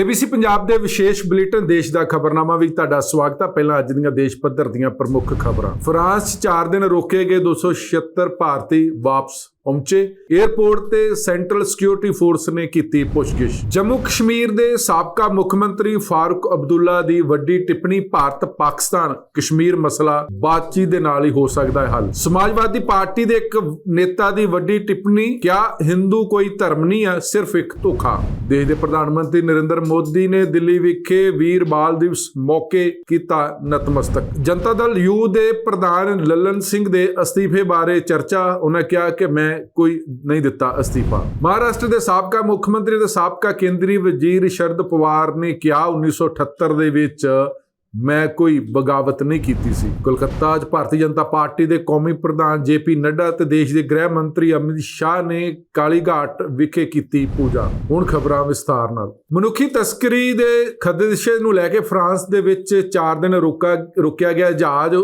ABC Punjab ਦੇ ਵਿਸ਼ੇਸ਼ bulletin ਦੇਸ਼ ਦਾ ਖਬਰਨਾਮਾ ਵਿੱਚ ਤੁਹਾਡਾ ਸਵਾਗਤ ਹੈ ਪਹਿਲਾਂ ਅੱਜ ਦੀਆਂ ਦੇਸ਼ ਪੱਧਰ ਦੀਆਂ ਪ੍ਰਮੁੱਖ ਖਬਰਾਂ। ਫਰਾਂਸ 'ਚ 4 ਦਿਨ ਰੋਕੇ ਗਏ 276 ਭਾਰਤੀ ਵਾਪਸ। ਪਹੁੰਚੇ। 에ਅਰਪੋਰਟ ਤੇ ਸੈਂਟਰਲ ਸਿਕਿਉਰਿਟੀ ਫੋਰਸ ਨੇ ਕੀਤੀ ਪੁੱਛਗਿੱਛ। ਜੰਮੂ ਕਸ਼ਮੀਰ ਦੇ ਸਾਬਕਾ ਮੁੱਖ ਮੰਤਰੀ ਫਾਰੂਕ ਅਬਦੁੱਲਾ ਦੀ ਵੱਡੀ ਟਿੱਪਣੀ ਭਾਰਤ ਪਾਕਿਸਤਾਨ ਕਸ਼ਮੀਰ ਮਸਲਾ ਬਾਤਚੀਤ ਦੇ ਨਾਲ ਹੀ ਹੋ ਸਕਦਾ ਹੈ ਹੱਲ। ਸਮਾਜਵਾਦੀ ਪਾਰਟੀ ਦੇ ਇੱਕ ਨੇਤਾ ਦੀ ਵੱਡੀ ਟਿੱਪਣੀ ਕਿਹਾ ਹਿੰਦੂ ਕੋਈ ਧਰਮ ਨਹੀਂ ਹੈ, ਸਿਰਫ ਇੱਕ ਧੋਖਾ? ਦੇਸ਼ ਦੇ ਪ੍ਰਧਾਨ ਮੰਤਰੀ ਨਰਿੰਦਰ ਮੋਦੀ ਨੇ ਦਿੱਲੀ ਵਿਖੇ ਵੀਰ ਬਾਲ ਦਿਵਸ ਮੌਕੇ ਕੀਤਾ ਨਤਮਸਤਕ। ਜਨਤਾ ਦਲ ਯੂ ਦੇ ਪ੍ਰਧਾਨ ਲੱਲਨ ਸਿੰਘ ਦੇ ਅਸਤੀਫੇ ਬਾਰੇ ਚਰਚਾ, ਉਹਨਾਂ ਕਿਹਾ ਕਿ ਮੈਂ ਕੋਈ ਨਹੀਂ ਦਿੱਤਾ ਅਸਤੀਫਾ। ਮਹਾਰਾਸ਼ਟਰ ਦੇ ਸਾਬਕਾ ਮੁੱਖ ਮੰਤਰੀ ਤੇ ਸਾਬਕਾ ਕੇਂਦਰੀ ਵਜ਼ੀਰ ਸ਼ਰਦ ਪਵਾਰ ਨੇ ਕਿਹਾ 1978 ਦੇ ਵਿੱਚ ਮੈਂ ਕੋਈ ਬਗਾਵਤ ਨਹੀਂ ਕੀਤੀ ਸੀ। ਕੋਲਕਾਤਾ 'ਚ ਭਾਰਤੀ ਜਨਤਾ ਪਾਰਟੀ ਦੇ ਕੌਮੀ ਪ੍ਰਧਾਨ ਜੇਪੀ ਨੱਡਾ ਤੇ ਦੇਸ਼ ਦੇ ਗ੍ਰਹਿ ਮੰਤਰੀ ਅਮਿਤ ਸ਼ਾਹ ਨੇ ਕਾਲੀਘਾਟ ਵਿਖੇ ਕੀਤੀ ਪੂਜਾ। ਹੁਣ ਖਬਰਾਂ ਵਿਸਥਾਰ ਨਾਲ। ਮਨੁੱਖੀ ਤਸਕਰੀ ਦੇ ਖਦਸ਼ੇ ਨੂੰ ਲੈ ਕੇ ਫਰਾਂਸ ਦੇ ਵਿੱਚ 4 ਦਿਨ ਰੁਕਾ, ਰੁਕਿਆ ਗਿਆ ਜਹਾਜ਼,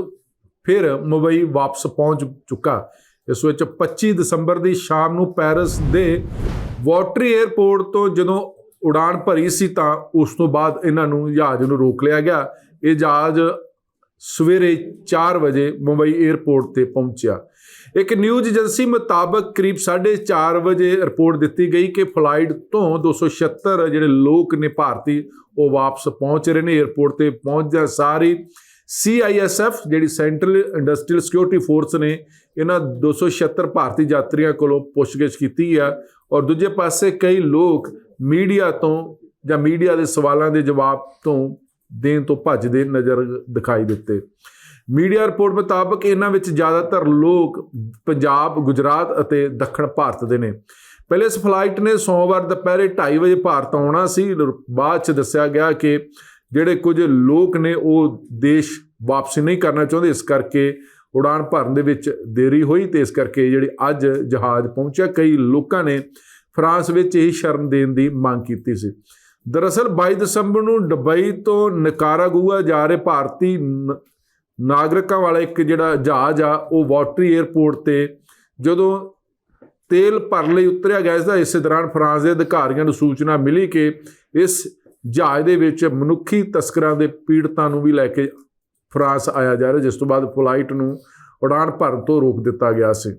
ਫਿਰ ਮੁੰਬਈ ਵਾਪਸ ਪਹੁੰਚ ਚੁੱਕਾ। ਇਸ ਵਿੱਚ 25 ਦਸੰਬਰ ਦੀ ਸ਼ਾਮ ਨੂੰ ਪੈਰਿਸ ਦੇ ਵਾਟਰੀ 에ਅਰਪੋਰਟ ਤੋਂ ਜਦੋਂ ਉਡਾਨ ਭਰੀ ਸੀ ਤਾਂ ਉਸ ਤੋਂ ਬਾਅਦ ਇਹਨਾਂ ਨੂੰ ਜਹਾਜ਼ ਨੂੰ ਰੋਕ ਲਿਆ ਗਿਆ। ਇਹ ਜਹਾਜ਼ ਸਵੇਰੇ 4 ਵਜੇ ਮੁੰਬਈ 에ਅਰਪੋਰਟ ਤੇ ਪਹੁੰਚਿਆ। ਇੱਕ ਨਿਊਜ਼ ਏਜੰਸੀ ਮੁਤਾਬਕ ਕਰੀਬ 4:30 ਵਜੇ ਰਿਪੋਰਟ ਦਿੱਤੀ ਗਈ ਕਿ ਫਲਾਈਟ ਤੋਂ 276 ਜਿਹੜੇ ਲੋਕ ਨੇ ਭਾਰਤੀ ਉਹ ਵਾਪਸ ਪਹੁੰਚ ਰਹੇ ਨੇ। 에ਅਰਪੋਰਟ ਤੇ ਪਹੁੰਚਦਿਆਂ ਸਾਰੀ ਸੀਆਈਐਸਐਫ ਜਿਹੜੀ ਸੈਂਟਰਲ ਇੰਡਸਟਰੀਅਲ ਸਿਕਿਉਰਿਟੀ ਫੋਰਸ ਨੇ, ਇਹਨਾਂ 276 ਭਾਰਤੀ ਯਾਤਰੀਆਂ ਕੋਲੋਂ ਪੁੱਛਗਿੱਛ ਕੀਤੀ ਆ। ਔਰ ਦੂਜੇ ਪਾਸੇ ਕਈ ਲੋਕ ਮੀਡੀਆ ਤੋਂ ਜਾਂ ਮੀਡੀਆ ਦੇ ਸਵਾਲਾਂ ਦੇ ਜਵਾਬ ਤੋਂ ਦੇਣ ਤੋਂ ਭੱਜਦੇ ਨਜ਼ਰ ਦਿਖਾਈ ਦਿੱਤੇ। ਮੀਡੀਆ ਰਿਪੋਰਟ ਮੁਤਾਬਕ ਇਹਨਾਂ ਵਿੱਚ ਜ਼ਿਆਦਾਤਰ ਲੋਕ ਪੰਜਾਬ, ਗੁਜਰਾਤ ਅਤੇ ਦੱਖਣ ਭਾਰਤ ਦੇ ਨੇ। ਪਹਿਲੇ ਇਸ ਫਲਾਈਟ ਨੇ ਸੋਮਵਾਰ ਦੁਪਹਿਰੇ 2:30 ਵਜੇ ਭਾਰਤ ਆਉਣਾ ਸੀ। ਬਾਅਦ ਚ ਦੱਸਿਆ ਗਿਆ ਕਿ ਜਿਹੜੇ ਕੁਝ ਲੋਕ ਨੇ ਉਹ ਦੇਸ਼ ਵਾਪਸੀ ਨਹੀਂ ਕਰਨਾ ਚਾਹੁੰਦੇ, ਇਸ ਕਰਕੇ ਉਡਾਨ ਭਰਨ ਦੇ ਵਿੱਚ ਦੇਰੀ ਹੋਈ ਤੇ ਇਸ ਕਰਕੇ ਜਿਹੜੀ ਅੱਜ ਜਹਾਜ਼ ਪਹੁੰਚਿਆ, ਕਈ ਲੋਕਾਂ ਨੇ ਫਰਾਂਸ ਵਿੱਚ ਹੀ ਸ਼ਰਨ ਦੇਣ ਦੀ ਮੰਗ ਕੀਤੀ ਸੀ। ਦਰਅਸਲ 22 ਦਸੰਬਰ ਨੂੰ ਦੁਬਈ ਤੋਂ ਨਿਕਾਰਾਗੁਆ ਜਾ ਰਹੇ ਭਾਰਤੀ ਨਾਗਰਿਕਾਂ ਵਾਲਾ ਇੱਕ ਜਿਹੜਾ ਜਹਾਜ਼ ਆ, ਉਹ ਵਾਟਰੀ 에ਅਰਪੋਰਟ ਤੇ ਜਦੋਂ ਤੇਲ ਭਰਨ ਲਈ ਉਤਰਿਆ ਗਿਆ, ਇਸ ਦਾ ਇਸੇ ਦੌਰਾਨ ਫਰਾਂਸ ਦੇ ਅਧਿਕਾਰੀਆਂ ਨੂੰ ਸੂਚਨਾ ਮਿਲੀ ਕਿ ਇਸ ਜਹਾਜ਼ ਦੇ ਵਿੱਚ ਮਨੁੱਖੀ ਤਸਕਰਾਂ ਦੇ ਪੀੜਤਾਂ ਨੂੰ ਵੀ ਲੈ ਕੇ ਫਰਾਂਸ ਆਇਆ ਜਾ ਰਿਹਾ, ਜਿਸ ਤੋਂ ਬਾਅਦ ਫਲਾਈਟ ਨੂੰ ਉਡਾਨ ਭਰਨ ਤੋਂ ਰੋਕ ਦਿੱਤਾ ਗਿਆ ਸੀ।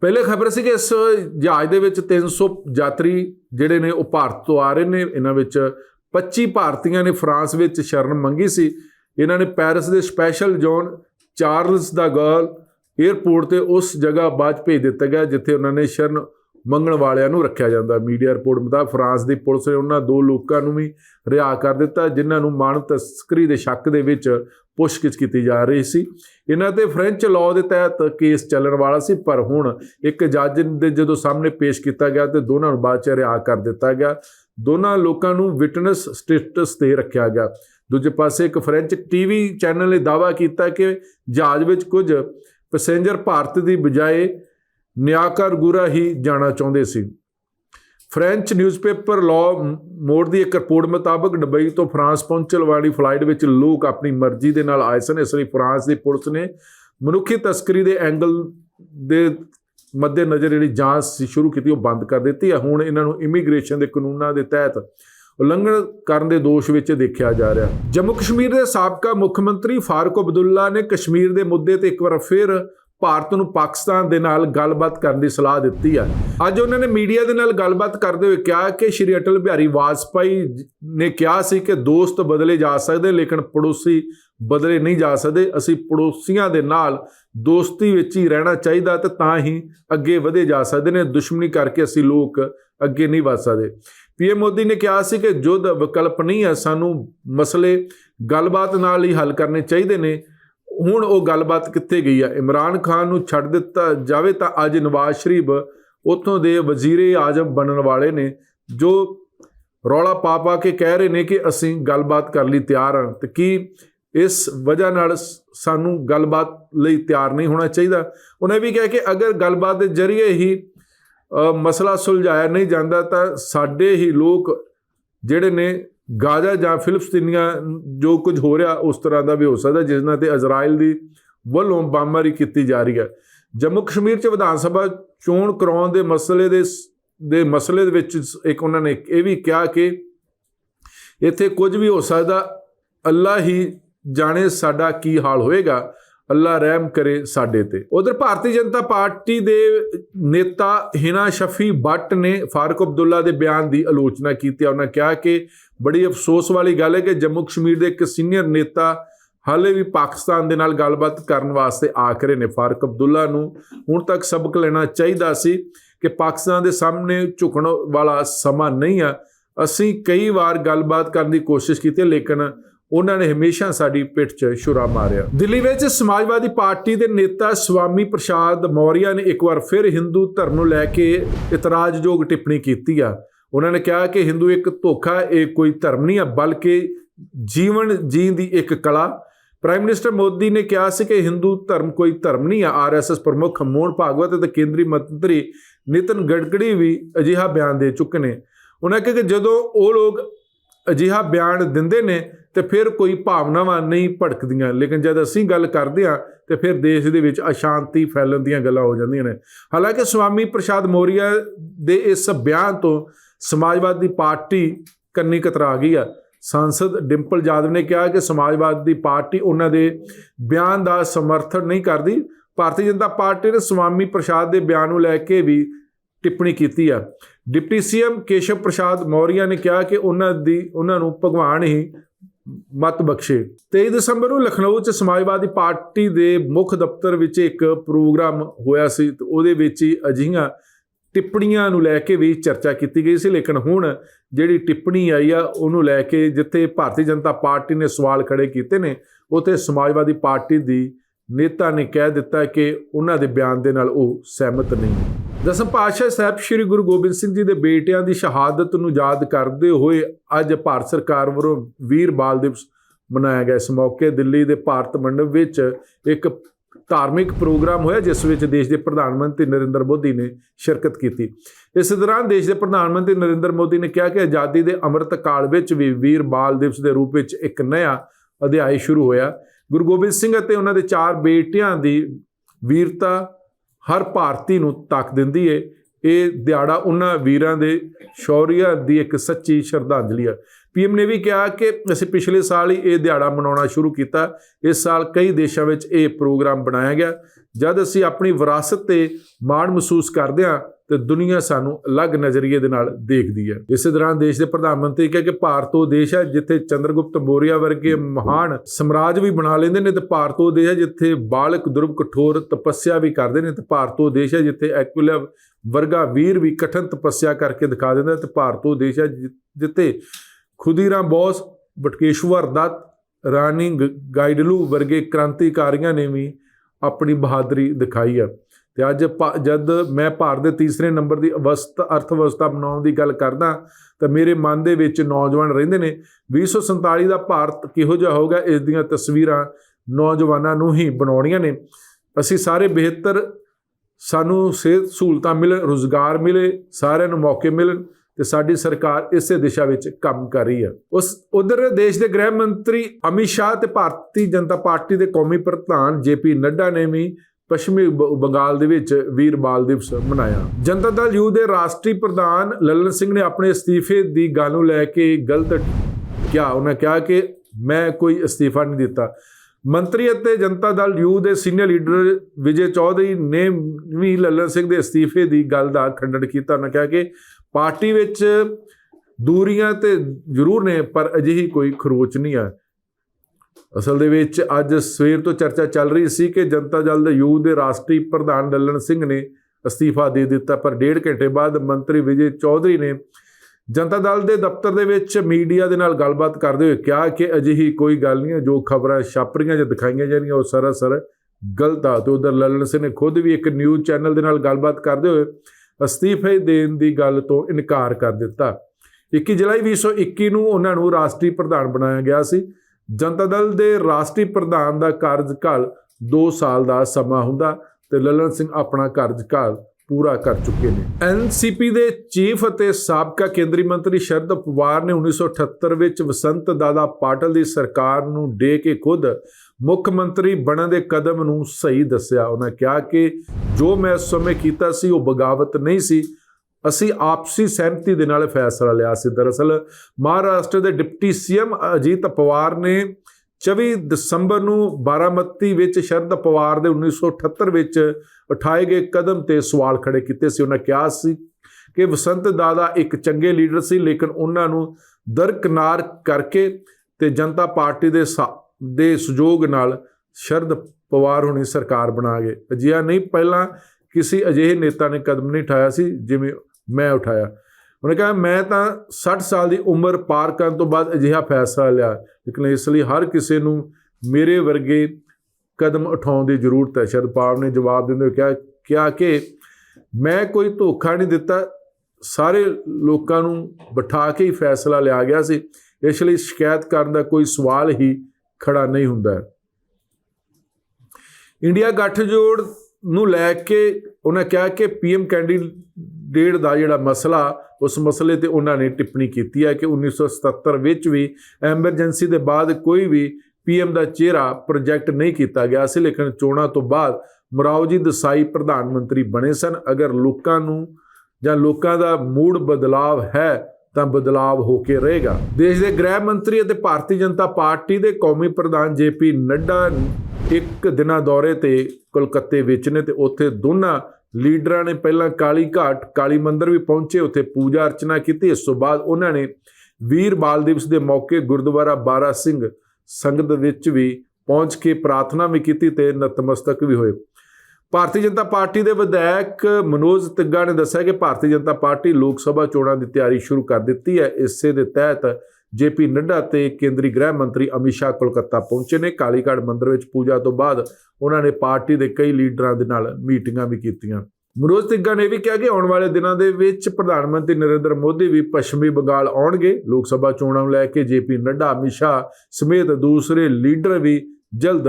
ਪਹਿਲੇ ਖਬਰ ਸੀ ਕਿ ਇਸ ਜਹਾਜ਼ ਦੇ ਵਿੱਚ 300 ਯਾਤਰੀ ਜਿਹੜੇ ਨੇ ਉਹ ਭਾਰਤ ਤੋਂ ਆ ਰਹੇ ਨੇ। ਇਹਨਾਂ ਵਿੱਚ 25 ਭਾਰਤੀਆਂ ਨੇ ਫਰਾਂਸ ਵਿੱਚ ਸ਼ਰਨ ਮੰਗੀ ਸੀ। ਇਹਨਾਂ ਨੇ ਪੈਰਿਸ ਦੇ special zone Charles de Gaulle airport ਤੇ ਉਸ ਜਗ੍ਹਾ ਬਾਅਦ ਭੇਜ ਦਿੱਤਾ ਗਿਆ, ਜਿੱਥੇ ਉਹਨਾਂ ਨੇ ਸ਼ਰਨ ਮੰਗਣ ਵਾਲਿਆਂ ਨੂੰ ਰੱਖਿਆ ਜਾਂਦਾ। ਮੀਡੀਆ ਰਿਪੋਰਟ ਮੁਤਾਬਕ ਫਰਾਂਸ ਦੀ ਪੁਲਿਸ ਨੇ ਉਹਨਾਂ ਦੋ ਲੋਕਾਂ ਨੂੰ ਵੀ ਰਿਹਾ ਕਰ ਦਿੱਤਾ, ਜਿਨ੍ਹਾਂ ਨੂੰ ਮਾਨਵ ਤਸਕਰੀ ਦੇ ਸ਼ੱਕ ਦੇ ਵਿੱਚ ਪੁੱਛਗਿੱਛ ਕੀਤੀ ਜਾ ਰਹੀ ਸੀ। ਇਹਨਾਂ ਤੇ ਫ੍ਰੈਂਚ ਲਾਅ ਦੇ ਤਹਿਤ ਕੇਸ ਚੱਲਣ ਵਾਲਾ ਸੀ, ਪਰ ਹੁਣ ਇੱਕ ਜੱਜ ਦੇ ਜਦੋਂ ਸਾਹਮਣੇ ਪੇਸ਼ ਕੀਤਾ ਗਿਆ ਤੇ ਦੋਨਾਂ ਨੂੰ ਬਾਅਦ ਚ ਰਿਹਾ ਕਰ ਦਿੱਤਾ ਗਿਆ। ਦੋਨਾਂ ਲੋਕਾਂ ਨੂੰ ਵਿਟਨੈਸ ਸਟੇਟਸ ਤੇ ਰੱਖਿਆ ਗਿਆ। ਦੂਜੇ ਪਾਸੇ ਇੱਕ ਫ੍ਰੈਂਚ ਟੀਵੀ ਚੈਨਲ ਨੇ ਦਾਅਵਾ ਕੀਤਾ ਕਿ ਜਹਾਜ਼ ਵਿੱਚ ਕੁਝ ਪੈਸੇਂਜਰ ਭਾਰਤ ਦੀ ਬਜਾਏ ਨਿਆਕਰਗੁਰਾ ਹੀ ਜਾਣਾ ਚਾਹੁੰਦੇ ਸੀ। ਫ੍ਰੈਂਚ ਨਿਊਜ਼ਪੇਪਰ ਲਾਅ ਮੋਡ ਦੀ ਇੱਕ ਰਿਪੋਰਟ ਮੁਤਾਬਕ ਦੁਬਈ ਤੋਂ ਫਰਾਂਸ ਪਹੁੰਚਣ ਵਾਲੀ ਫਲਾਈਟ ਵਿੱਚ ਲੋਕ ਆਪਣੀ ਮਰਜ਼ੀ ਦੇ ਨਾਲ ਆਏ ਸਨ। ਇਸ ਲਈ ਫਰਾਂਸ ਦੀ ਪੁਲਿਸ ਨੇ ਮਨੁੱਖੀ ਤਸਕਰੀ ਦੇ ਐਂਗਲ ਦੇ ਮੱਦੇ ਨਜ਼ਰ ਜਿਹੜੀ ਜਾਂਚ ਸੀ ਸ਼ੁਰੂ ਕੀਤੀ, ਉਹ ਬੰਦ ਕਰ ਦਿੱਤੀ ਹੈ। ਹੁਣ ਇਹਨਾਂ ਨੂੰ ਇਮੀਗ੍ਰੇਸ਼ਨ ਦੇ ਕਾਨੂੰਨਾਂ ਦੇ ਤਹਿਤ ਉਲੰਘਣ ਕਰਨ ਦੇ ਦੋਸ਼ ਵਿੱਚ ਦੇਖਿਆ ਜਾ ਰਿਹਾ ਜੰਮੂ ਕਸ਼ਮੀਰ ਦੇ ਸਾਬਕਾ ਮੁੱਖ ਮੰਤਰੀ ਫਾਰੂਕ ਅਬਦੁੱਲਾ ਨੇ ਕਸ਼ਮੀਰ ਦੇ ਮੁੱਦੇ ਤੇ ਇੱਕ ਵਾਰ ਫਿਰ ਭਾਰਤ ਨੂੰ ਪਾਕਿਸਤਾਨ ਦੇ ਨਾਲ ਗੱਲਬਾਤ ਕਰਨ ਦੀ ਸਲਾਹ ਦਿੱਤੀ ਆ। ਅੱਜ ਉਹਨਾਂ ਨੇ ਮੀਡੀਆ ਦੇ ਨਾਲ ਗੱਲਬਾਤ ਕਰਦੇ ਹੋਏ ਕਿਹਾ ਕਿ ਸ਼੍ਰੀ ਅਟਲ ਬਿਹਾਰੀ ਵਾਜਪਾਈ ਨੇ ਕਿਹਾ ਸੀ ਕਿ ਦੋਸਤ ਬਦਲੇ ਜਾ ਸਕਦੇ, ਲੇਕਿਨ ਪੜੋਸੀ ਬਦਲੇ ਨਹੀਂ ਜਾ ਸਕਦੇ। ਅਸੀਂ ਪੜੋਸੀਆਂ ਦੇ ਨਾਲ ਦੋਸਤੀ ਵਿੱਚ ਹੀ ਰਹਿਣਾ ਚਾਹੀਦਾ ਤੇ ਤਾਂ ਹੀ ਅੱਗੇ ਵਧੇ ਜਾ ਸਕਦੇ ਨੇ। ਦੁਸ਼ਮਣੀ ਕਰਕੇ ਅਸੀਂ ਲੋਕ ਅੱਗੇ ਨਹੀਂ ਵਧ ਸਕਦੇ। ਪੀਐਮ ਮੋਦੀ ਨੇ ਕਿਹਾ ਸੀ ਕਿ ਜੁੱਧ ਵਿਕਲਪ ਨਹੀਂ ਹੈ ਸਾਨੂੰ ਮਸਲੇ ਗੱਲਬਾਤ ਨਾਲ ਹੀ ਹੱਲ ਕਰਨੇ ਚਾਹੀਦੇ ਨੇ। ਹੁਣ ਉਹ ਗੱਲਬਾਤ ਕਿੱਥੇ ਗਈ ਆ? ਇਮਰਾਨ ਖਾਨ ਨੂੰ ਛੱਡ ਦਿੱਤਾ ਜਾਵੇ ਤਾਂ ਅੱਜ ਨਵਾਜ਼ ਸ਼ਰੀਫ ਉੱਥੋਂ ਦੇ ਵਜ਼ੀਰੇ ਆਜ਼ਮ ਬਣਨ ਵਾਲੇ ਨੇ, ਜੋ ਰੌਲਾ ਪਾ ਪਾ ਕੇ ਕਹਿ ਰਹੇ ਨੇ ਕਿ ਅਸੀਂ ਗੱਲਬਾਤ ਕਰਨ ਲਈ ਤਿਆਰ ਹਾਂ। ਤੇ ਕੀ ਇਸ ਵਜ੍ਹਾ ਨਾਲ ਸਾਨੂੰ ਗੱਲਬਾਤ ਲਈ ਤਿਆਰ ਨਹੀਂ ਹੋਣਾ ਚਾਹੀਦਾ? ਉਹਨੇ ਵੀ ਕਿਹਾ ਕਿ ਅਗਰ ਗੱਲਬਾਤ ਦੇ ਜ਼ਰੀਏ ਹੀ ਮਸਲਾ ਸੁਲਝਾਇਆ ਨਹੀਂ ਜਾਂਦਾ ਤਾਂ ਸਾਡੇ ਹੀ ਲੋਕ ਜਿਹੜੇ ਨੇ ਗਾਜ਼ਾ ਜਾਂ ਫਿਲਸਤੀਨੀਆਂ ਜੋ ਕੁਝ ਹੋ ਰਿਹਾ ਉਸ ਤਰ੍ਹਾਂ ਦਾ ਵੀ ਹੋ ਸਕਦਾ, ਜਿਸ ਨਾਲ ਤੇ ਇਜ਼ਰਾਈਲ ਦੀ ਵੱਲੋਂ ਬੰਬਾਰੀ ਕੀਤੀ ਜਾ ਰਹੀ ਹੈ। ਜੰਮੂ ਕਸ਼ਮੀਰ 'ਚ ਵਿਧਾਨ ਸਭਾ ਚੋਣ ਕਰਾਉਣ ਦੇ ਮਸਲੇ ਦੇ ਦੇ ਮਸਲੇ ਦੇ ਵਿੱਚ ਇੱਕ ਉਹਨਾਂ ਨੇ ਇਹ ਵੀ ਕਿਹਾ ਕਿ ਇੱਥੇ ਕੁਝ ਵੀ ਹੋ ਸਕਦਾ ਅੱਲਾ ਹੀ ਜਾਣੇ ਸਾਡਾ ਕੀ ਹਾਲ ਹੋਏਗਾ। ਅੱਲਾ ਰਹਿਮ ਕਰੇ ਸਾਡੇ ਤੇ। ਉਧਰ ਭਾਰਤੀ ਜਨਤਾ ਪਾਰਟੀ ਦੇ ਨੇਤਾ ਹਿਨਾ ਸ਼ਫੀ ਬੱਟ ਨੇ ਫਾਰੂਕ ਅਬਦੁੱਲਾ ਦੇ ਬਿਆਨ ਦੀ ਆਲੋਚਨਾ ਕੀਤੀ ਉਹਨਾਂ ਕਿਹਾ ਕਿ ਬੜੀ ਅਫਸੋਸ ਵਾਲੀ ਗੱਲ ਹੈ ਕਿ ਜੰਮੂ ਕਸ਼ਮੀਰ ਦੇ ਇੱਕ ਸੀਨੀਅਰ ਨੇਤਾ ਹਾਲੇ ਵੀ ਪਾਕਿਸਤਾਨ ਦੇ ਨਾਲ ਗੱਲਬਾਤ ਕਰਨ ਵਾਸਤੇ ਆਖਰੇ ਨੇ। ਫਾਰੂਕ ਅਬਦੁੱਲਾ ਨੂੰ ਹੁਣ ਤੱਕ ਸਬਕ ਲੈਣਾ ਚਾਹੀਦਾ ਸੀ ਕਿ ਪਾਕਿਸਤਾਨ ਦੇ ਸਾਹਮਣੇ ਝੁਕਣ ਵਾਲਾ ਸਮਾਂ ਨਹੀਂ ਆ। ਅਸੀਂ ਕਈ ਵਾਰ ਗੱਲਬਾਤ ਕਰਨ ਦੀ ਕੋਸ਼ਿਸ਼ ਕੀਤੀ ਲੇਕਿਨ ਉਹਨਾਂ ਨੇ ਹਮੇਸ਼ਾ ਸਾਡੀ ਪਿੱਠ 'ਚ ਛੁਰਾ ਮਾਰਿਆ। ਦਿੱਲੀ ਵਿੱਚ ਸਮਾਜਵਾਦੀ ਪਾਰਟੀ ਦੇ ਨੇਤਾ ਸਵਾਮੀ ਪ੍ਰਸ਼ਾਦ ਮੌਰੀਆ ਨੇ ਇੱਕ ਵਾਰ ਫਿਰ ਹਿੰਦੂ ਧਰਮ ਨੂੰ ਲੈ ਕੇ ਇਤਰਾਜ਼ਯੋਗ ਟਿੱਪਣੀ ਕੀਤੀ ਆ। ਉਹਨਾਂ ਨੇ ਕਿਹਾ ਕਿ ਹਿੰਦੂ ਇੱਕ ਧੋਖਾ, ਇਹ ਕੋਈ ਧਰਮ ਨਹੀਂ ਆ, ਬਲਕਿ ਜੀਵਨ ਜੀਣ ਦੀ ਇੱਕ ਕਲਾ। ਪ੍ਰਾਈਮ ਮਿਨਿਸਟਰ ਮੋਦੀ ਨੇ ਕਿਹਾ ਸੀ ਕਿ ਹਿੰਦੂ ਧਰਮ ਕੋਈ ਧਰਮ ਨਹੀਂ ਆ। ਆਰਐਸਐਸ ਪ੍ਰਮੁੱਖ ਮੋਹਨ ਭਾਗਵਤ ਅਤੇ ਕੇਂਦਰੀ ਮੰਤਰੀ ਨਿਤਨ ਗਡਕਰੀ ਵੀ ਅਜਿਹਾ ਬਿਆਨ ਦੇ ਚੁੱਕੇ ਨੇ। ਉਹਨਾਂ ਕਿਹਾ ਕਿ ਜਦੋਂ ਉਹ ਲੋਕ ਅਜਿਹਾ ਬਿਆਨ ਦਿੰਦੇ ਨੇ ਤੇ ਫਿਰ ਕੋਈ ਭਾਵਨਾਵਾਂ ਨਹੀਂ ਭੜਕਦੀਆਂ। ਲੇਕਿਨ ਜਦ ਅਸੀਂ ਗੱਲ ਕਰਦੇ ਹਾਂ, ਤੇ ਫਿਰ ਦੇਸ਼ ਦੇ ਵਿੱਚ ਅਸ਼ਾਂਤੀ ਫੈਲਣ ਦੀਆਂ ਗੱਲਾਂ ਹੋ ਜਾਂਦੀਆਂ ਨੇ। ਹਾਲਾਂਕਿ ਸਵਾਮੀ ਪ੍ਰਸ਼ਾਦ ਮੋਰੀਆ ਦੇ ਇਸ ਬਿਆਨ ਤੋਂ ਸਮਾਜਵਾਦੀ ਪਾਰਟੀ ਕੰਨੀ ਕਤਰਾ ਗਈ ਆ। ਸੰਸਦ ਡਿੰਪਲ ਜਾਦਵ ਨੇ ਕਿਹਾ ਕਿ ਸਮਾਜਵਾਦੀ ਪਾਰਟੀ ਉਹਨਾਂ ਦੇ ਬਿਆਨ ਦਾ ਸਮਰਥਨ ਨਹੀਂ ਕਰਦੀ। ਭਾਰਤੀ ਜਨਤਾ ਪਾਰਟੀ ਨੇ ਸਵਾਮੀ ਪ੍ਰਸ਼ਾਦ ਦੇ ਬਿਆਨ ਨੂੰ ਲੈ ਕੇ ਵੀ ਟਿੱਪਣੀ ਕੀਤੀ ਆ। ਡਿਪਟੀ ਸੀਐਮ ਕੇਸ਼ਵ ਪ੍ਰਸ਼ਾਦ ਮੌਰੀਆ ਨੇ ਕਿਹਾ ਕਿ ਉਹਨਾਂ ਦੀ, ਉਹਨਾਂ ਨੂੰ ਭਗਵਾਨ ਹੀ ਮਤ ਬਖਸ਼ੇ। 23 ਦਸੰਬਰ ਨੂੰ ਲਖਨਊ 'ਚ ਸਮਾਜਵਾਦੀ ਪਾਰਟੀ ਦੇ ਮੁੱਖ ਦਫ਼ਤਰ ਵਿੱਚ ਇੱਕ ਪ੍ਰੋਗਰਾਮ ਹੋਇਆ ਸੀ ਤੇ ਉਹਦੇ ਵਿੱਚ ਹੀ ਅਜਿਹੀਆਂ ਟਿੱਪਣੀਆਂ ਨੂੰ ਲੈ ਕੇ ਵੀ ਚਰਚਾ ਕੀਤੀ ਗਈ ਸੀ, ਲੇਕਿਨ ਹੁਣ ਜਿਹੜੀ ਟਿੱਪਣੀ ਆਈ ਆ, ਉਹਨੂੰ ਲੈ ਕੇ ਜਿੱਥੇ ਭਾਰਤੀ ਜਨਤਾ ਪਾਰਟੀ ਨੇ ਸਵਾਲ ਖੜੇ ਕੀਤੇ ਨੇ, ਉਥੇ ਸਮਾਜਵਾਦੀ ਪਾਰਟੀ ਦੀ ਨੇਤਾ ਨੇ ਕਹਿ ਦਿੱਤਾ ਕਿ ਉਹਨਾਂ ਦੇ ਬਿਆਨ ਦੇ ਨਾਲ ਉਹ ਸਹਿਮਤ ਨਹੀਂ। ਦਸਮ ਪਾਤਸ਼ਾਹ ਸਾਹਿਬ ਸ੍ਰੀ ਗੁਰੂ ਗੋਬਿੰਦ ਸਿੰਘ ਜੀ ਦੇ ਬੇਟਿਆਂ ਦੀ ਸ਼ਹਾਦਤ ਨੂੰ ਯਾਦ ਕਰਦੇ ਹੋਏ ਅੱਜ ਭਾਰਤ ਸਰਕਾਰ ਵੱਲੋਂ ਵੀਰ ਬਾਲ ਦਿਵਸ ਮਨਾਇਆ ਗਿਆ। ਇਸ ਮੌਕੇ ਦਿੱਲੀ ਦੇ ਭਾਰਤ ਮੰਡਪ ਵਿੱਚ ਇੱਕ ਧਾਰਮਿਕ ਪ੍ਰੋਗਰਾਮ ਹੋਇਆ, ਜਿਸ ਵਿੱਚ ਦੇਸ਼ ਦੇ ਪ੍ਰਧਾਨ ਮੰਤਰੀ ਨਰਿੰਦਰ ਮੋਦੀ ਨੇ ਸ਼ਿਰਕਤ ਕੀਤੀ। ਇਸ ਦੌਰਾਨ ਦੇਸ਼ ਦੇ ਪ੍ਰਧਾਨ ਮੰਤਰੀ ਨਰਿੰਦਰ ਮੋਦੀ ਨੇ ਕਿਹਾ ਕਿ ਆਜ਼ਾਦੀ ਦੇ ਅੰਮ੍ਰਿਤ ਕਾਲ ਵਿੱਚ ਵੀ ਵੀਰ ਬਾਲ ਦਿਵਸ ਦੇ ਰੂਪ ਵਿੱਚ ਇੱਕ ਨਵਾਂ ਅਧਿਆਇ ਸ਼ੁਰੂ ਹੋਇਆ। ਗੁਰੂ ਗੋਬਿੰਦ ਸਿੰਘ ਅਤੇ ਉਹਨਾਂ ਦੇ ਚਾਰ ਬੇਟਿਆਂ ਦੀ ਵੀਰਤਾ ਹਰ ਭਾਰਤੀ ਨੂੰ ਤੱਕ ਦਿੰਦੀ ਏ। ਇਹ ਦਿਹਾੜਾ ਉਹਨਾਂ ਵੀਰਾਂ ਦੇ ਸ਼ੌਰੀਆ ਦੀ ਇੱਕ ਸੱਚੀ ਸ਼ਰਧਾਂਜਲੀ ਹੈ ਪੀਐਮ ਨੇ ਵੀ ਕਿਹਾ ਕਿ ਅਸੀਂ ਪਿਛਲੇ ਸਾਲ ਹੀ ਇਹ ਦਿਹਾੜਾ ਮਨਾਉਣਾ ਸ਼ੁਰੂ ਕੀਤਾ। ਇਸ ਸਾਲ ਕਈ ਦੇਸ਼ਾਂ ਵਿੱਚ ਇਹ ਪ੍ਰੋਗਰਾਮ ਬਣਾਇਆ ਗਿਆ। ਜਦ ਅਸੀਂ ਆਪਣੀ ਵਿਰਾਸਤ ਤੇ ਮਾਣ ਮਹਿਸੂਸ ਕਰਦੇ ਹਾਂ, ਤੇ ਦੁਨੀਆ ਸਾਨੂੰ ਅਲੱਗ ਨਜ਼ਰੀਏ ਦੇ ਨਾਲ ਦੇਖਦੀ ਹੈ। ਇਸੇ ਦੌਰਾਨ ਦੇਸ਼ ਦੇ ਪ੍ਰਧਾਨ ਮੰਤਰੀ ਕਿਹਾ ਕਿ ਭਾਰਤ ਉਹ ਦੇਸ਼ ਹੈ ਜਿੱਥੇ ਚੰਦਰਗੁਪਤ ਮੌਰੀਆ ਵਰਗੇ ਮਹਾਨ ਸਮਰਾਜ ਵੀ ਬਣਾ ਲੈਂਦੇ ਨੇ ਤੇ ਭਾਰਤ ਉਹ ਦੇਸ਼ ਹੈ ਜਿੱਥੇ ਬਾਲਕ ਦੁਰਬ ਕਠੋਰ ਤਪੱਸਿਆ ਵੀ ਕਰਦੇ ਨੇ ਤੇ ਭਾਰਤ ਉਹ ਦੇਸ਼ ਹੈ ਜਿੱਥੇ ਐਕੁਲਵ ਵਰਗਾ ਵੀਰ ਵੀ ਕਠਨ ਤਪੱਸਿਆ ਕਰਕੇ ਦਿਖਾ ਦਿੰਦਾ ਤੇ ਭਾਰਤ ਉਹ ਦੇਸ਼ ਹੈ ਜਿ- ਜਿੱਥੇ ਖੁਦੀਰਾਮ ਬੋਸ ਬਟਕੇਸ਼ਵਰ ਦੱਤ, ਰਾਣੀ ਗਾਈਡਲੂ ਵਰਗੇ ਕ੍ਰਾਂਤੀਕਾਰੀਆਂ ਨੇ ਵੀ ਆਪਣੀ ਬਹਾਦਰੀ ਦਿਖਾਈ ਹੈ ਤੇ ਅੱਜ ਭਾ- ਜਦ ਮੈਂ ਭਾਰਤ ਦੇ ਤੀਸਰੇ ਨੰਬਰ ਦੀ ਅਵਸਥਾ ਅਰਥ ਅਵਸਥਾ ਬਣਾਉਣ ਦੀ ਗੱਲ ਕਰਦਾ, ਤਾਂ ਮੇਰੇ ਮਨ ਦੇ ਵਿੱਚ ਨੌਜਵਾਨ ਰਹਿੰਦੇ ਨੇ 2047 ਦਾ ਭਾਰਤ ਕਿਹੋ ਜਿਹਾ ਹੋਊਗਾ ਇਸ ਦੀਆਂ ਤਸਵੀਰਾਂ ਨੌਜਵਾਨਾਂ ਨੂੰ ਹੀ ਬਣਾਉਣੀਆਂ ਨੇ। ਅਸੀਂ ਸਾਰੇ ਬਿਹਤਰ, ਸਾਨੂੰ ਸਿਹਤ ਸਹੂਲਤਾਂ ਮਿਲਣ, ਰੋਜ਼ਗਾਰ ਮਿਲੇ, ਸਾਰਿਆਂ ਨੂੰ ਮੌਕੇ ਮਿਲਣ ਤੇ ਸਾਡੀ ਸਰਕਾਰ ਇਸੇ ਦਿਸ਼ਾ ਵਿੱਚ ਕੰਮ ਕਰ ਰਹੀ ਹੈ। ਉਸ ਉਧਰ ਦੇਸ਼ ਦੇ ਗ੍ਰਹਿ ਮੰਤਰੀ ਅਮਿਤ ਸ਼ਾਹ ਤੇ ਭਾਰਤੀ ਜਨਤਾ ਪਾਰਟੀ ਦੇ ਕੌਮੀ ਪ੍ਰਧਾਨ ਜੇਪੀ ਨੱਡਾ ਨੇ ਵੀ ਪੱਛਮੀ ਬ- ਬੰਗਾਲ ਦੇ ਵਿੱਚ ਵੀਰ ਬਾਲ ਦਿਵਸ ਮਨਾਇਆ। ਜਨਤਾ ਦਲ ਯੂ ਦੇ ਰਾਸ਼ਟਰੀ ਪ੍ਰਧਾਨ ਲਲਨ ਸਿੰਘ ਨੇ ਆਪਣੇ ਅਸਤੀਫੇ ਦੀ ਗੱਲ ਨੂੰ ਲੈ ਕੇ ਗਲਤ ਕਿਹਾ। ਉਹਨਾਂ ਕਿਹਾ ਕਿ ਮੈਂ ਕੋਈ ਅਸਤੀਫਾ ਨਹੀਂ ਦਿੱਤਾ। ਮੰਤਰੀ ਅਤੇ ਜਨਤਾ ਦਲ ਯੂ ਦੇ ਸੀਨੀਅਰ ਲੀਡਰ ਵਿਜੇ ਚੌਧਰੀ ਨੇ ਵੀ ਲਲਨ ਸਿੰਘ ਦੇ ਅਸਤੀਫੇ ਦੀ ਗੱਲ ਦਾ ਖੰਡਨ ਕੀਤਾ। ਉਹਨਾਂ ਕਿਹਾ ਕਿ ਪਾਰਟੀ ਵਿੱਚ ਦੂਰੀਆਂ ਤੇ ਜ਼ਰੂਰ ਨੇ, ਪਰ ਅਜਿਹੀ ਕੋਈ ਖਰੋਚ ਨਹੀਂ ਆ ਅਸਲ ਦੇ ਵਿੱਚ ਅੱਜ ਸਵੇਰ ਤੋਂ ਚਰਚਾ ਚੱਲ ਰਹੀ ਸੀ ਕਿ ਜਨਤਾ ਦਲ ਦੇ ਯੂ ਦੇ ਰਾਸ਼ਟਰੀ ਪ੍ਰਧਾਨ ਲੱਲਣ ਸਿੰਘ ਨੇ ਅਸਤੀਫਾ ਦੇ ਦਿੱਤਾ, ਪਰ ਡੇਢ ਘੰਟੇ ਬਾਅਦ ਮੰਤਰੀ ਵਿਜੇ ਚੌਧਰੀ ਨੇ ਜਨਤਾ ਦਲ ਦੇ ਦਫ਼ਤਰ ਦੇ ਵਿੱਚ ਮੀਡੀਆ ਦੇ ਨਾਲ ਗੱਲਬਾਤ ਕਰਦੇ ਹੋਏ ਕਿਹਾ ਕਿ ਅਜਿਹੀ ਕੋਈ ਗੱਲ ਨਹੀਂ ਜੋ ਖਬਰਾਂ ਛਾਪਰੀਆਂ ਜਾਂ ਦਿਖਾਈਆਂ ਜਾ ਰਹੀਆਂ, ਉਹ ਸਰਾਸਰ ਗਲਤ ਆ। ਤੇ ਉਧਰ ਲਲਨ ਸਿੰਘ ਨੇ ਖੁਦ ਵੀ ਇੱਕ ਨਿਊਜ਼ ਚੈਨਲ ਦੇ ਨਾਲ ਗੱਲਬਾਤ ਕਰਦੇ ਹੋਏ ਅਸਤੀਫੇ ਦੇਣ ਦੀ ਗੱਲ ਤੋਂ ਇਨਕਾਰ ਕਰ ਦਿੱਤਾ। 21 ਜੁਲਾਈ 2021 ਨੂੰ ਉਹਨਾਂ ਨੂੰ ਰਾਸ਼ਟਰੀ ਪ੍ਰਧਾਨ ਬਣਾਇਆ ਗਿਆ ਸੀ। ਜਨਤਾ ਦਲ ਦੇ ਰਾਸ਼ਟਰੀ ਪ੍ਰਧਾਨ ਦਾ ਕਾਰਜਕਾਲ 2 ਸਾਲ ਦਾ ਸਮਾਂ ਹੁੰਦਾ ਤੇ ਲਲਨ ਸਿੰਘ ਆਪਣਾ ਕਾਰਜਕਾਲ ਪੂਰਾ ਕਰ ਚੁੱਕੇ ਨੇ। ਐਨਸੀਪੀ ਦੇ ਚੀਫ ਅਤੇ ਸਾਬਕਾ ਕੇਂਦਰੀ ਮੰਤਰੀ ਸ਼ਰਦ ਪਵਾਰ ਨੇ 1978 ਵਿੱਚ ਵਸੰਤ ਦਾਦਾ ਪਾਟਲ ਦੀ ਸਰਕਾਰ ਨੂੰ ਡੇ ਕੇ ਖੁਦ ਮੁੱਖ ਮੰਤਰੀ ਬਣਨ ਦੇ ਕਦਮ ਨੂੰ ਸਹੀ ਦੱਸਿਆ। ਉਹਨਾਂ ਕਿਹਾ ਕਿ ਜੋ ਮੈਂ ਉਸ ਸਮੇਂ ਕੀਤਾ ਸੀ, ਉਹ ਬਗਾਵਤ ਨਹੀਂ ਸੀ। ਅਸੀਂ ਆਪਸੀ ਸਹਿਮਤੀ ਦੇ ਨਾਲ ਫੈਸਲਾ ਲਿਆ ਸੀ। ਦਰਅਸਲ, ਮਹਾਰਾਸ਼ਟਰ ਦੇ ਡਿਪਟੀ ਸੀਐਮ ਅਜੀਤ ਪਵਾਰ ਨੇ 24 ਦਸੰਬਰ ਨੂੰ ਬਾਰਾਮਤੀ ਵਿੱਚ ਸ਼ਰਦ ਪਵਾਰ ਦੇ 1978 ਵਿੱਚ ਉਠਾਏ ਗਏ ਕਦਮ ਤੇ ਸਵਾਲ ਖੜੇ ਕੀਤੇ ਸੀ। ਉਹਨਾਂ ਕਿਹਾ ਸੀ ਕਿ ਵਸੰਤ ਦਾਦਾ ਇੱਕ ਚੰਗੇ ਲੀਡਰ ਸੀ, ਲੇਕਿਨ ਉਹਨਾਂ ਨੂੰ ਦਰਕਨਾਰ ਕਰਕੇ ਤੇ ਜਨਤਾ ਪਾਰਟੀ ਦੇ ਸਾ- ਦੇ ਸਹਿਯੋਗ ਨਾਲ ਸ਼ਰਦ ਪਵਾਰ ਹੁਣੀ ਸਰਕਾਰ ਬਣਾ ਗਏ। ਅਜਿਹਾ ਨਹੀਂ, ਪਹਿਲਾਂ ਕਿਸੇ ਅਜਿਹੇ ਨੇਤਾ ਨੇ ਕਦਮ ਨਹੀਂ ਉਠਾਇਆ ਸੀ ਜਿਵੇਂ ਮੈਂ ਉਠਾਇਆ। ਉਹਨੇ ਕਿਹਾ, ਮੈਂ ਤਾਂ 60 ਸਾਲ ਦੀ ਉਮਰ ਪਾਰ ਕਰਨ ਤੋਂ ਬਾਅਦ ਅਜਿਹਾ ਫੈਸਲਾ ਲਿਆ, ਲੇਕਿਨ ਇਸ ਲਈ ਹਰ ਕਿਸੇ ਨੂੰ ਮੇਰੇ ਵਰਗੇ ਕਦਮ ਉਠਾਉਣ ਦੀ ਜ਼ਰੂਰਤ ਹੈ। ਸ਼ਰਦ ਪਵਾਰ ਨੇ ਜਵਾਬ ਦਿੰਦੇ ਹੋਏ ਕਿਹਾ ਕਿਹਾ ਕਿ ਮੈਂ ਕੋਈ ਧੋਖਾ ਨਹੀਂ ਦਿੱਤਾ, ਸਾਰੇ ਲੋਕਾਂ ਨੂੰ ਬਿਠਾ ਕੇ ਹੀ ਫੈਸਲਾ ਲਿਆ ਗਿਆ ਸੀ। ਇਸ ਲਈ ਸ਼ਿਕਾਇਤ ਕਰਨ ਦਾ ਕੋਈ ਸਵਾਲ ਹੀ ਖੜਾ ਨਹੀਂ ਹੁੰਦਾ। ਇੰਡੀਆ ਗੱਠਜੋੜ ਨੂੰ ਲੈ ਕੇ ਉਹਨਾਂ ਕਿਹਾ ਕਿ ਪੀਐਮ ਕੈਂਡੀਡੇਟ ਦਾ ਜਿਹੜਾ ਮਸਲਾ, ਉਸ ਮਸਲੇ ਤੇ ਉਹਨਾਂ ਨੇ ਟਿੱਪਣੀ ਕੀਤੀ ਹੈ ਕਿ 1977 ਵਿੱਚ ਵੀ ਐਮਰਜੈਂਸੀ ਦੇ ਬਾਅਦ ਕੋਈ ਵੀ ਪੀਐਮ ਦਾ ਚਿਹਰਾ ਪ੍ਰੋਜੈਕਟ ਨਹੀਂ ਕੀਤਾ ਗਿਆ ਸੀ, ਲੇਕਿਨ ਚੋਣਾਂ ਤੋਂ ਬਾਅਦ ਮਰਾਉਜੀ ਦਸਾਈ ਪ੍ਰਧਾਨ ਮੰਤਰੀ ਬਣੇ ਸਨ। ਅਗਰ ਲੋਕਾਂ ਨੂੰ ਜਾਂ ਲੋਕਾਂ ਦਾ ਮੂਡ ਬਦਲਾਵ ਹੈ ਤਾਂ ਬਦਲਾਵ ਹੋ ਕੇ ਰਹੇਗਾ। ਦੇਸ਼ ਦੇ ਗ੍ਰਹਿ ਮੰਤਰੀ ਅਤੇ ਭਾਰਤੀ ਜਨਤਾ ਪਾਰਟੀ ਦੇ ਕੌਮੀ ਪ੍ਰਧਾਨ ਜੇਪੀ ਨੱਡਾ ਇੱਕ ਦਿਨਾਂ ਦੌਰੇ ਤੇ ਕੋਲਕਾਤੇ ਵਿੱਚ ਨੇ ਤੇ ਉੱਥੇ ਦੋਨਾਂ ਲੀਡਰਾਂ ਨੇ ਪਹਿਲਾਂ ਕਾਲੀ ਘਾਟ, ਕਾਲੀ ਮੰਦਰ ਵੀ ਪਹੁੰਚੇ, ਉੱਥੇ ਪੂਜਾ ਅਰਚਨਾ ਕੀਤੀ। ਇਸ ਤੋਂ ਬਾਅਦ ਉਹਨਾਂ ਨੇ ਵੀਰ ਬਾਲ ਦਿਵਸ ਦੇ ਮੌਕੇ ਗੁਰਦੁਆਰਾ ਬਾਰਾ ਸਿੰਘ ਸੰਗਤ ਵਿੱਚ ਵੀ ਪਹੁੰਚ ਕੇ ਪ੍ਰਾਰਥਨਾ ਵੀ ਕੀਤੀ ਤੇ ਨਤਮਸਤਕ ਵੀ ਹੋਏ। ਭਾਰਤੀ ਜਨਤਾ ਪਾਰਟੀ ਦੇ ਵਿਧਾਇਕ ਮਨੋਜ ਤਿੱਗਾ ਨੇ ਦੱਸਿਆ ਕਿ ਭਾਰਤੀ ਜਨਤਾ ਪਾਰਟੀ ਲੋਕ ਸਭਾ ਚੋਣਾਂ ਦੀ ਤਿਆਰੀ ਸ਼ੁਰੂ ਕਰ ਦਿੱਤੀ ਹੈ। ਇਸੇ ਦੇ ਤਹਿਤ ਜੇਪੀ ਨੱਡਾ ਤੇ ਕੇਂਦਰੀ ਗ੍ਰਹਿ ਮੰਤਰੀ ਅਮਿਤ ਸ਼ਾਹ ਕੋਲਕਾਤਾ ਪਹੁੰਚੇ ਨੇ। ਕਾਲੀਗੜ੍ਹ ਮੰਦਿਰ ਵਿੱਚ ਪੂਜਾ ਤੋਂ ਬਾਅਦ ਉਹਨਾਂ ਨੇ ਪਾਰਟੀ ਦੇ ਕਈ ਲੀਡਰਾਂ ਦੇ ਨਾਲ ਮੀਟਿੰਗਾਂ ਵੀ ਕੀਤੀਆਂ। ਮਨੋਜ ਤਿੱਗਾ ਨੇ ਵੀ ਕਿਹਾ ਕਿ ਆਉਣ ਵਾਲੇ ਦਿਨਾਂ ਦੇ ਵਿੱਚ ਪ੍ਰਧਾਨ ਮੰਤਰੀ ਨਰਿੰਦਰ ਮੋਦੀ ਵੀ ਪੱਛਮੀ ਬੰਗਾਲ ਆਉਣਗੇ। ਲੋਕ ਸਭਾ ਚੋਣਾਂ ਨੂੰ ਲੈ ਕੇ ਜੇਪੀ ਨੱਡਾ ਅਮਿਤ ਸ਼ਾਹ ਸਮੇਤ ਦੂਸਰੇ ਲੀਡਰ ਵੀ ਜਲਦ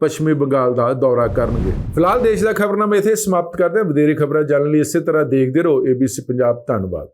ਪੱਛਮੀ ਬੰਗਾਲ ਦਾ ਦੌਰਾ ਕਰਨਗੇ। ਫਿਲਹਾਲ ਦੇਸ਼ ਦਾ ਖਬਰਨਾਮਾ ਇੱਥੇ ਸਮਾਪਤ ਕਰਦੇ ਹਾਂ। ਵਧੇਰੇ ਖਬਰਾਂ ਜਾਣਨ ਲਈ ਇਸੇ ਤਰ੍ਹਾਂ ਦੇਖਦੇ ਰਹੋ। ABC ਪੰਜਾਬ ਧੰਨਵਾਦ।